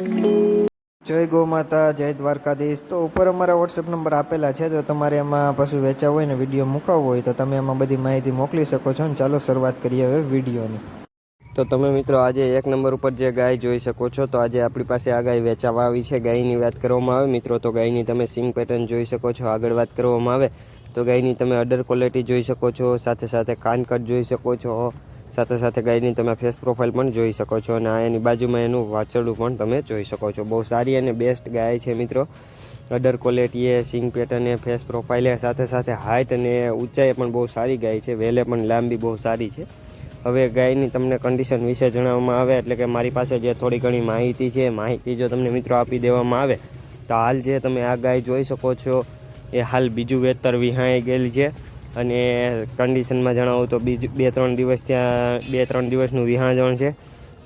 જય ગૌ માતા, જય દ્વારકાધીશ. તો ઉપર અમારા વોટ્સએપ નંબર આપેલા છે. જો તમારે એમાં પશુ વેચાવ હોય ને, વીડિયો મુકાવવો હોય, તો તમે એમાં બધી માહિતી મોકલી શકો છો. ને ચાલો શરૂઆત કરીએ હવે વિડીયોની. તો તમે મિત્રો આજે એક નંબર ઉપર જે ગાય જોઈ શકો છો, તો આજે આપણી પાસે આ ગાય વેચાવા આવી છે. ગાયની વાત કરવામાં આવે મિત્રો, તો ગાયની તમે સિંગ પેટર્ન જોઈ શકો છો. આગળ વાત કરવામાં આવે, તો ગાયની તમે અડર ક્વોલિટી જોઈ શકો છો. સાથે સાથે કાનકટ જોઈ શકો છો. સાથે સાથે ગાયની તમે ફેસ પ્રોફાઇલ પણ જોઈ શકો છો અને આ એની બાજુમાં એનું વાછરડું પણ તમે જોઈ શકો છો. બહુ સારી અને બેસ્ટ ગાય છે મિત્રો. અડર ક્વોલિટી એ સિંગ પેટર્ન એ ફેસ પ્રોફાઇલ એ, સાથે સાથે હાઇટ અને ઊંચાઈ પણ બહુ સારી ગાય છે. વેલે પણ લાંબી, બહુ સારી છે. હવે ગાયની તમને કન્ડિશન વિશે જણાવવામાં આવે, એટલે કે મારી પાસે જે થોડી ઘણી માહિતી છે માહિતી જો તમને મિત્રો આપી દેવામાં આવે, તો હાલ જે તમે આ ગાય જોઈ શકો છો, એ હાલ બીજું વેતર વિહાઈ ગયેલી છે. અને કન્ડિશનમાં જણાવું તો બીજું બે, ત્રણ દિવસ ત્યાં બે, ત્રણ દિવસનું વિહાજણ છે.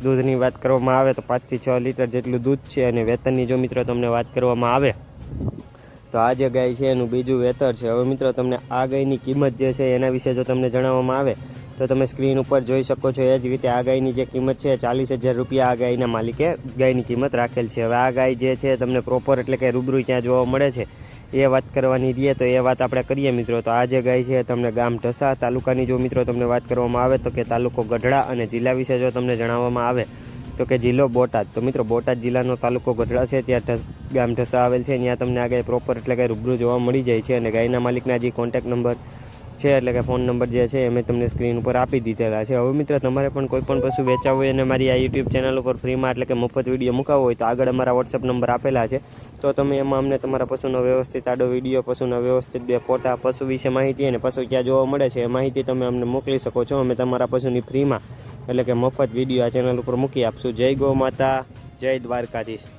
દૂધની વાત કરવામાં આવે તો પાંચથી છ લીટર જેટલું દૂધ છે અને વેતનની જો મિત્રો તમને વાત કરવામાં આવે, તો આ જે ગાય છે એનું બીજું વેતર છે. હવે મિત્રો તમને આ ગાયની કિંમત જે છે એના વિશે જો તમને જણાવવામાં આવે, તો તમે સ્ક્રીન ઉપર જોઈ શકો છો. એ જ રીતે આ ગાયની જે કિંમત છે ચાલીસ હજાર રૂપિયા આ ગાયના માલિકે ગાયની કિંમત રાખેલ છે. હવે આ ગાય જે છે તમને પ્રોપર એટલે કે રૂબરૂ ત્યાં જોવા મળે છે. એ વાત કરવાની રહીએ તો એ વાત આપણે કરીએ મિત્રો. તો આ જે ગાય છે તમને ગામ ઢસા તાલુકાની. જો મિત્રો તમને વાત કરવામાં આવે તો કે તાલુકો ગઢડા અને જિલ્લા વિશે જો તમને જણાવવામાં આવે તો કે જિલ્લો બોટાદ. તો મિત્રો બોટાદ જિલ્લાનો તાલુકો ગઢડા છે. ત્યાં ગામ ઢસા આવેલ છે. ત્યાં તમને આ ગાય પ્રોપર એટલે કે રૂબરૂ જોવા મળી જાય છે અને ગાયના માલિકના જે કોન્ટેક્ટ નંબર છે, એટલે કે ફોન નંબર જે છે એ મેં તમને સ્ક્રીન ઉપર આપી દીધેલા છે. હવે મિત્રો, તમારે પણ કોઈ પણ પશુ વેચાવું હોય અને મારી આ યુટ્યુબ ચેનલ ઉપર ફ્રીમાં એટલે કે મફત વીડિયો મૂકાવો હોય, તો આગળ અમારા વોટ્સઅપ નંબર આપેલા છે. તો તમે એમાં અમને તમારા પશુનો વ્યવસ્થિત આડો વીડિયો પશુના વ્યવસ્થિત બે ફોટા, પશુ વિશે માહિતી અને પશુ ક્યાં જોવા મળે છે એ માહિતી તમે અમને મોકલી શકો છો. અમે તમારા પશુની ફ્રીમાં એટલે કે મફત વીડિયો આ ચેનલ ઉપર મૂકી આપશું. જય ગૌ માતા, જય દ્વારકાધીશ.